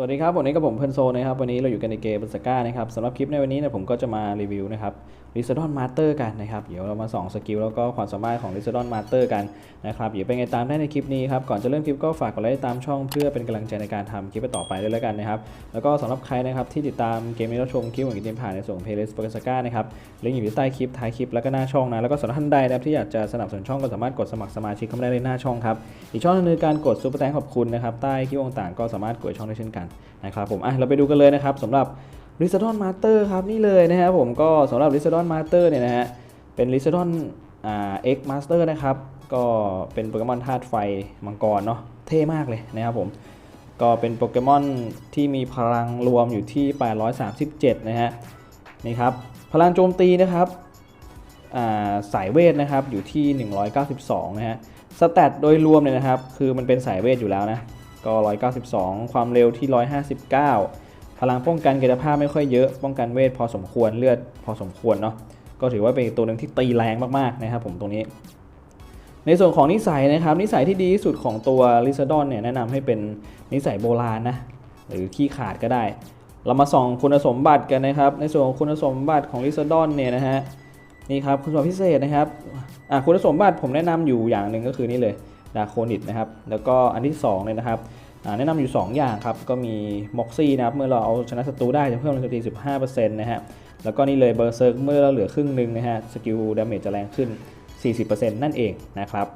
สวัสดีครับวันนี้กับผมเพลินโซนะครับวันนี้เราอยู่กันในเกมบนสก้านะครับสำหรับคลิปในวันนี้เนี่ยผมก็จะมารีวิวนะครับลิซดอนมาสเตอร์กันนะครับเดี๋ยวเรามาส่องสกิลแล้วก็ความสามารถของลิซดอนมาสเตอร์กันนะครับเดี๋ยวเป็นไงตามได้ในคลิปนี้ครับก่อนจะเริ่มคลิปก็ฝากกดไลค์ตามช่องเพื่อเป็นกำลังใจในการทำคลิปต่อไปด้วยแล้วกันนะครับแล้วก็สำหรับใครนะครับที่ติดตามเกมนี้เราชมคลิปของเกมผ่านในส่วนเพลย์ลิสต์โปรสก้านะครับลิงก์อยู่ที่ใต้คลิปท้ายคลิปแล้วก็หน้าช่องนะแล้วก็สำหรับท่านใดนะครับที่อยากจะสนับสนุนช่องก็สามารถกดสมัครสมาชิกเข้ามาได้ในหน้าช่องครับอีกช่องนึงคือการกดซุปเปอร์แตงขอบคุณนะครับใต้คลิปต่างๆก็สามารถกดช่องได้เช่นกันนะครับผมอะเราไปดูกันเลยนะครับสำหรับ r i z a d o n Master ครับนี่เลยนะครับผมก็สำหรับ r i z a d o n Master เนี่ยนะฮะเป็น r i z a d o n อ่า X Master นะครับก็เป็นโปเกมอนธาตุไฟมังกรเนาะเท่มากเลยนะครับผมก็เป็นโปเกมอนที่มีพลังรวมอยู่ที่ 837 นะฮะนี่ครับพลังโจมตีนะครับาสายเวทนะครับอยู่ที่ 192 นะฮะสแตทโดยรวมเนี่ยนะครับ คือมันเป็นสายเวทอยู่แล้วนะ ก็ 192 ความเร็วที่ 159 พลังป้องกันกายภาพไม่ค่อยเยอะป้องกันเวทพอสมควรเลือดพอสมควรเนาะก็ถือว่าเป็นตัวหนึ่งที่ตีแรงมากๆนะครับผมตรงนี้ ในส่วนของนิสัยนะครับ นิสัยที่ดีที่สุดของตัวลิซาดอนเนี่ยแนะนำให้เป็นนิสัยโบราณนะหรือขี้ขาดก็ได้ เรามาส่องคุณสมบัติกันนะครับ ในส่วนของคุณสมบัติของลิซาดอนเนี่ยนะฮะนี่ครับคุณสมบัติพิเศษนะครับอะคุณสมบัติผมแนะนำอยู่อย่างหนึ่งก็คือนี่เลย ดาโคนิตนะครับ แล้วก็อันที่2เนี่ยนะครับแนะนำอยู่ 2 อย่างครับ ก็มีม็อกซี่นะครับ เมื่อเราเอาชนะศัตรูได้จะเพิ่มแรงโจมตี 15%นะฮะ แล้วก็นี่เลยเบอร์เซิร์กเมื่อเราเหลือครึ่งหนึ่งนะฮะ สกิลดาเมจจะแรงขึ้น 40%นั่นเองนะครับ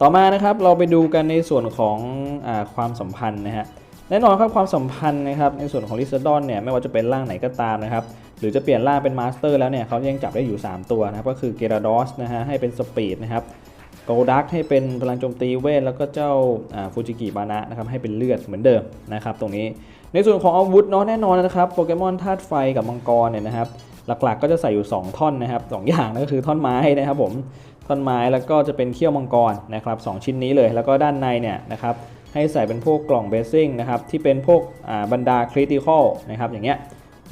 ต่อมานะครับเราไปดูกันในส่วนของอความสัมพันธ์นะฮะแน่นอนครับความสัมพันธ์นะครับในส่วนของลิซาดอนเนี่ยไม่ว่าจะเป็นร่างไหนก็ตามนะครับหรือจะเปลี่ยนร่างเป็นมาสเตอร์แล้วเนี่ยเขายังจับได้อยู่ 3 ตัวนะครับก็คือเกราดอสนะฮะให้เป็นสปีดนะครับ โกลดักให้เป็นพลังโจมตีเวท แล้วก็เจ้าฟูจิกิบานะนะครับให้เป็นเลือดเหมือนเดิมนะครับตรงนี้ ในส่วนของอาวุธเนาะแน่นอนนะครับโปเกมอนธาตุไฟกับมังกรเนี่ยนะครับหลักๆก็จะใส่อยู่ 2 ท่อนนะครับสองอย่างนั่นก็คือท่อนไม้นะครับผมท่อนไม้แล้วก็จะเป็นเขี้ยวมังกรนะครับสองชิ้นนี้เลย แล้วก็ด้านในเนี่ยนะครับให้ใส่เป็นพวกกล่องเบสซิ่งนะครับที่เป็นพวกบรรดาคริติคอลนะครับอย่างเงี้ย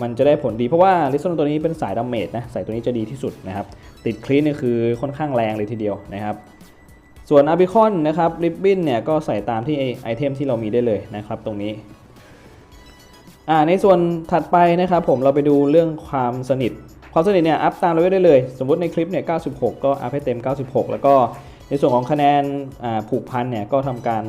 มันจะได้ผลดีเพราะว่าลิซอนตัวนี้เป็นสายดาเมจนะใส่ตัวนี้จะดีที่สุดนะครับติดคริสเนี่ยคือค่อนข้างแรงเลยทีเดียวนะครับ ส่วนอาร์บิคอนนะครับริบบิ้นเนี่ยก็ใส่ตามที่ไอไอเทมที่เรามีได้เลยนะครับตรงนี้อ่าในส่วนถัดไปนะครับผมเราไปดูเรื่องความสนิท ความสนิทเนี่ยอัพตามเราไว้ได้เลย สมมติในคลิปเนี่ย 96 ก็อัพให้เต็ม 96 แล้วก็ในส่วนของคะแนนอ่าผูกพันเนี่ยก็ทำการ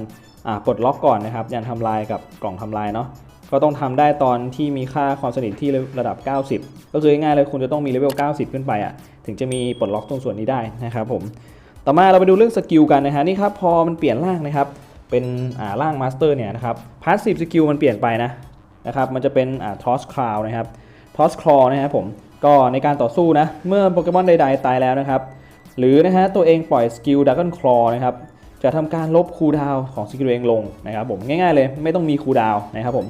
อ่าปลดล็อกก่อนนะครับยันทำลายกับกล่องทำลายเนาะก็ต้องทำได้ตอนที่มีค่าความสนิทที่ระดับ 90 ก็คือง่ายเลยคุณจะต้องมีเลเวล 90 ขึ้นไปอะถึงจะมีปลดล็อกตรงส่วนนี้ได้นะครับผม ต่อมาเราไปดูเรื่องสกิลกันนะฮะนี่ครับพอมันเปลี่ยนร่างนะครับเป็นอ่าร่างมาสเตอร์เนี่ยนะครับพาสซีฟสกิลมันเปลี่ยนไปนะนะครับมันจะเป็นอ่าทอสคลาวนะครับทอสคลอนะครับผมก็ในการต่อสู้นะเมื่อโปเกมอนใดๆตายแล้วนะครับหรือนะฮะตัวเองปล่อยสกิลดักเกิลคลอนะครับจะทำการลบคูดาวของสกิลเองลงนะครับผมง่ายๆเลยไม่ต้องมีคูดาวนะครับผม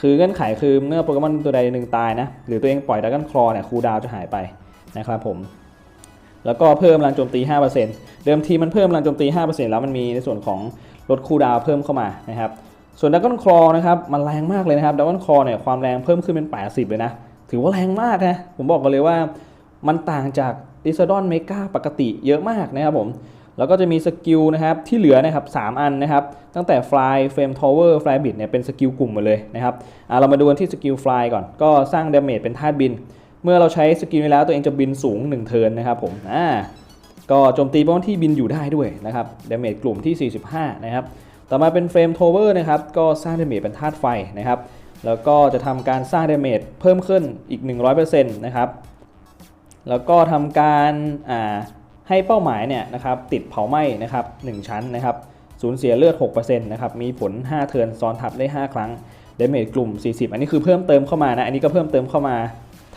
คือเงื่อนไขคือเมื่อโปเกมอนตัวใดหนึ่งตายนะหรือตัวเองปล่อยดักเกิลคลอเนี่ยคูดาวจะหายไปนะครับผม แล้วก็เพิ่มพลังโจมตี 5%เดิมทีมันเพิ่มพลังโจมตี 5%แล้วมันมีในส่วนของลดคูดาวเพิ่มเข้ามานะครับ ส่วนดักก้อนคลอนะครับมันแรงมากเลยนะครับดักก้อนคลอเนี่ยความแรงเพิ่มขึ้นเป็น 80 เลยนะ ถือว่าแรงมากนะ ผมบอกกันเลยว่ามันต่างจากดิซดอนเมกาปกติเยอะมากนะครับผม แล้วก็จะมีสกิลนะครับที่เหลือนะครับ 3 อันนะครับ ตั้งแต่ Fly Flame Tower Fly Bit เนี่ยเป็นสกิลกลุ่มหมดเลยนะครับเรามาดูกันที่สกิล Fly ก่อน ก็สร้างดาเมจเป็นธาตุบิน เมื่อเราใช้สกิลนี้แล้วตัวเองจะบินสูง 1 เทิร์นนะครับผมอ่าก็โจมตีป้องที่บินอยู่ได้ด้วยนะครับดาเมจกลุ่มที่ 45 นะครับ ต่อมาเป็นเฟรมโทเวอร์นะครับก็สร้างดาเมจเป็นธาตุไฟนะครับ แล้วก็จะทำการสร้างดาเมจเพิ่มขึ้นอีก 100%นะครับแล้วก็ทำการอ่าให้เป้าหมายเนี่ยนะครับติดเผาไหม้นะครับ1ชั้นนะครับสูญเสียเลือด 6%นะครับมีผล 5 เทิร์นซ้อนทับได้ 5 ครั้งดาเมจกลุ่ม 40 อันนี้คือเพิ่มเติมเข้ามานะอันนี้ก็เพิ่มเติมเข้ามา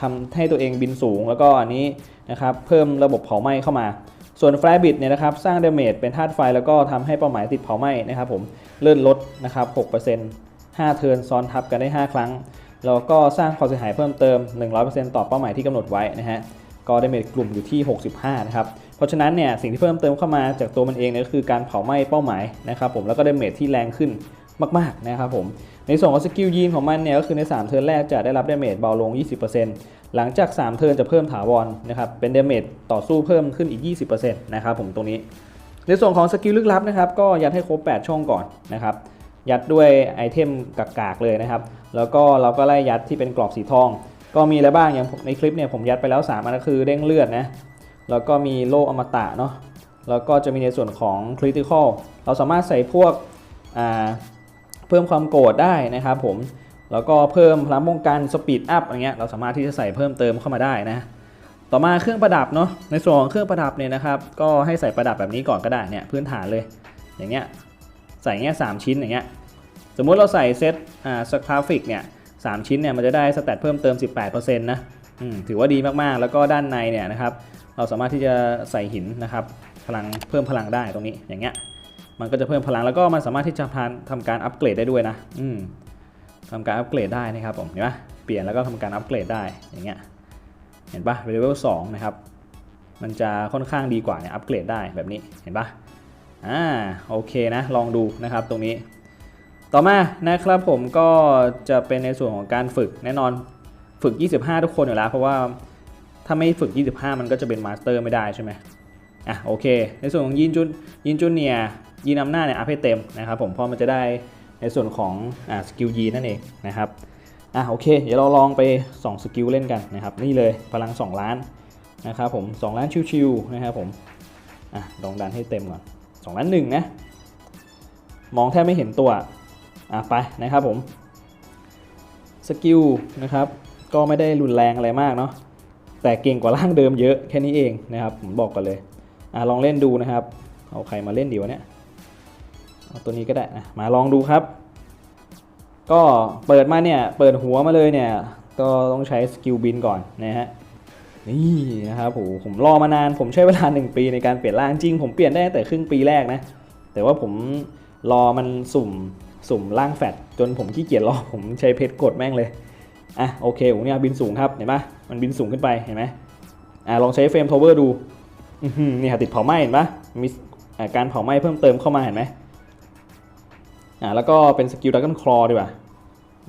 ทำให้ตัวเองบินสูง แล้วก็อันนี้นะครับเพิ่มระบบเผาไหม้เข้ามา ส่วนแฟร์บิดเนี่ยนะครับสร้างเดเมจเป็นธาตุไฟแล้วก็ทำให้เป้าหมายติดเผาไหม้นะครับผมเลื่อนลดนะครับ6% 5 เทิร์นซ้อนทับกันได้ 5 ครั้ง แล้วก็สร้างความเสียหายเพิ่มเติม 100%ต่อเป้าหมายที่กำหนดไว้นะฮะก็ดาเมจกลุ่มอยู่ที่ 65 นะครับ เพราะฉะนั้นเนี่ยสิ่งที่เพิ่มเติมเข้ามาจากตัวมันเองเนี่ยก็คือการเผาไหม้เป้าหมายนะครับผมแล้วก็ดาเมจที่แรงขึ้น มากๆนะครับผมในส่วนของสกิลยีนของมันเนี่ยก็คือใน 3 เทิร์นแรกจะได้รับเดาเมจเบาลง 20%หลังจาก 3 เทิร์นจะเพิ่มถาวรนะครับเป็นเดาเมจต่อสู้เพิ่มขึ้นอีก 20%นะครับผมตรงนี้ ในส่วนของสกิลลึกลับนะครับก็ยัดให้ครบ 8 ช่องก่อนนะครับยัดด้วยไอเทมกากๆเลยนะครับแล้วก็เราก็ไล่ยัดที่เป็นกรอบสีทอง ก็มีอะไรบ้างอย่างในคลิปเนี่ยผมยัดไปแล้ว 3 อันก็คือเด้งเลือดนะแล้วก็มีโล่อมตะเนาะแล้วก็จะมีในส่วนของ critical เราสามารถใส่พวกอ่า เพิ่มความโกรธได้นะครับผมแล้วก็เพิ่มพลังป้องกันสปีดอัพอะไรเงี้ยเราสามารถที่จะใส่เพิ่มเติมเข้ามาได้นะต่อมาเครื่องประดับเนาะในส่วนของเครื่องประดับเนี่ยนะครับก็ให้ใส่ประดับแบบนี้ก่อนก็ได้เนี่ยพื้นฐานเลยอย่างเงี้ยใส่เงี้ยสามชิ้นอย่างเงี้ยสมมุติเราใส่เซตอ่าสกราฟิกเนี่ยสามชิ้นเนี่ยมันจะได้สแตทเพิ่มเติม 18%นะอืมถือว่าดีมากๆ แล้วก็ด้านในเนี่ยนะครับ เราสามารถที่จะใส่หินนะครับ พลังเพิ่มพลังได้ตรงนี้อย่างเงี้ย มันก็จะเพิ่มพลังแล้วก็มันสามารถที่จะพานทำการอัปเกรดได้ด้วยนะอืมทำการอัปเกรดได้นะครับผมเห็นปะเปลี่ยนแล้วก็ทำการอัปเกรดได้อย่างเงี้ยเห็นปะเลเวล2นะครับมันจะค่อนข้างดีกว่าเนี่ยอัปเกรดได้แบบนี้เห็นปะอ่าโอเคนะลองดูนะครับตรงนี้ ต่อมานะครับผมก็จะเป็นในส่วนของการฝึกแน่นอนฝึก 25 ทุกคนอยู่แล้ว เพราะว่าถ้าไม่ฝึก 25 มันก็จะเป็นมาสเตอร์ไม่ได้ใช่ไหมอะโอเค ในส่วนของยินจุนยินจุนเนีย ยีนนำหน้าเนี่ยอัพให้เต็มนะครับผมเพราะมันจะได้ในส่วนของอ่าสกิลยีนนั่นเองนะครับอะโอเค เดี๋ยวเราลองไป2สกิลเล่นกันนะครับนี่เลยพลัง 2 ล้านนะครับผม2ล้านชิวๆนะครับผมอะลองดันให้เต็มก่อน2ล้านหนึ่งนะมองแทบไม่เห็นตัวอะไปนะครับผมสกิลนะครับก็ไม่ได้รุนแรงอะไรมากเนาะแต่เก่งกว่าร่างเดิมเยอะแค่นี้เองนะครับผมบอกกันเลยอะลองเล่นดูนะครับเอาใครมาเล่นดีวะเนี่ย เอาตัวนี้ก็ได้นะมาลองดูครับ ก็เปิดมาเนี่ยเปิดหัวมาเลยเนี่ย ก็ต้องใช้สกิลบินก่อนนะฮะนี่นะครับผมผมรอมานานผมใช้เวลา 1 ปีในการเปลี่ยนร่างจริง ผมเปลี่ยนได้ตั้งแต่ครึ่งปีแรกนะ แต่ว่าผมรอมันสุ่มสุ่มล่างแฟดจนผมขี้เกียจรอผมใช้เพชรกดแม่งเลยอะโอเคผมเนี่ยบินสูงครับเห็นปะมันบินสูงขึ้นไปเห็นไหมอะลองใช้เฟรมทาวเวอร์ดูเนี่ยติดเผาไหม้เห็นปะมีการเผาไหม้เพิ่มเติมเข้ามาเห็นไหม อะแล้วก็เป็นสกิลดักกันคลอดีกว่า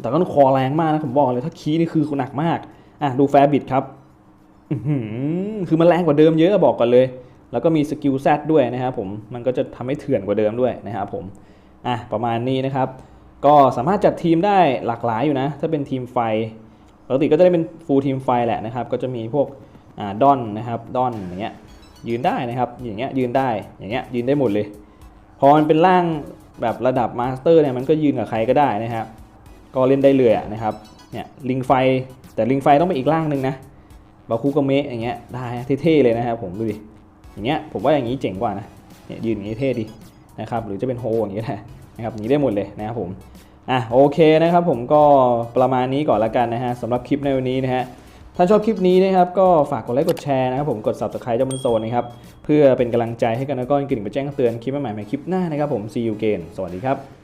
ดักกันคลอแรงมากนะผมบอกเลยถ้าคีนี่คือหนักมากอะดูแฟร์บิดครับอือหือคือมันแรงกว่าเดิมเยอะบอกก่อนเลย แล้วก็มีสกิลแซดด้วยนะครับผมมันก็จะทำให้เถื่อนกว่าเดิมด้วยนะครับผมอะประมาณนี้นะครับ ก็สามารถจัดทีมได้หลากหลายอยู่นะ ถ้าเป็นทีมไฟปกติก็จะได้เป็นฟูลทีมไฟแหละนะครับ ก็จะมีพวกอ่าดอนนะครับดอนอย่างเงี้ยยืนได้นะครับ อย่างเงี้ยยืนได้อย่างเงี้ยยืนได้หมดเลย พอมันเป็นร่าง แบบระดับมาสเตอร์เนี่ยมันก็ยืนกับใครก็ได้นะครับ ก็เล่นได้เลยนะครับเนี่ยลิงไฟแต่ลิงไฟต้องเป็นอีกร่างหนึ่งนะบาคุกาเมะอย่างเงี้ยได้เท่ๆเลยนะครับผมดูดิอย่างเงี้ยผมว่าอย่างนี้เจ๋งกว่านะเนี่ยยืนอย่างนี้เท่ดีนะครับหรือจะเป็นโฮอย่างนี้แหละนะครับอย่างนี้ได้หมดเลยนะครับผมอะโอเคนะครับผมก็ประมาณนี้ก่อนละกันนะฮะสำหรับคลิปในวันนี้นะฮะ ถ้าชอบคลิปนี้นะครับก็ฝากกดไลค์กดแชร์นะครับผมกด subscribe เจ้าบนโซนนะครับเพื่อเป็นกำลังใจให้กันแล้วก็กลิ่นไปแจ้งเตือนคลิปใหม่ๆในคลิปหน้านะครับผม see you again สวัสดีครับ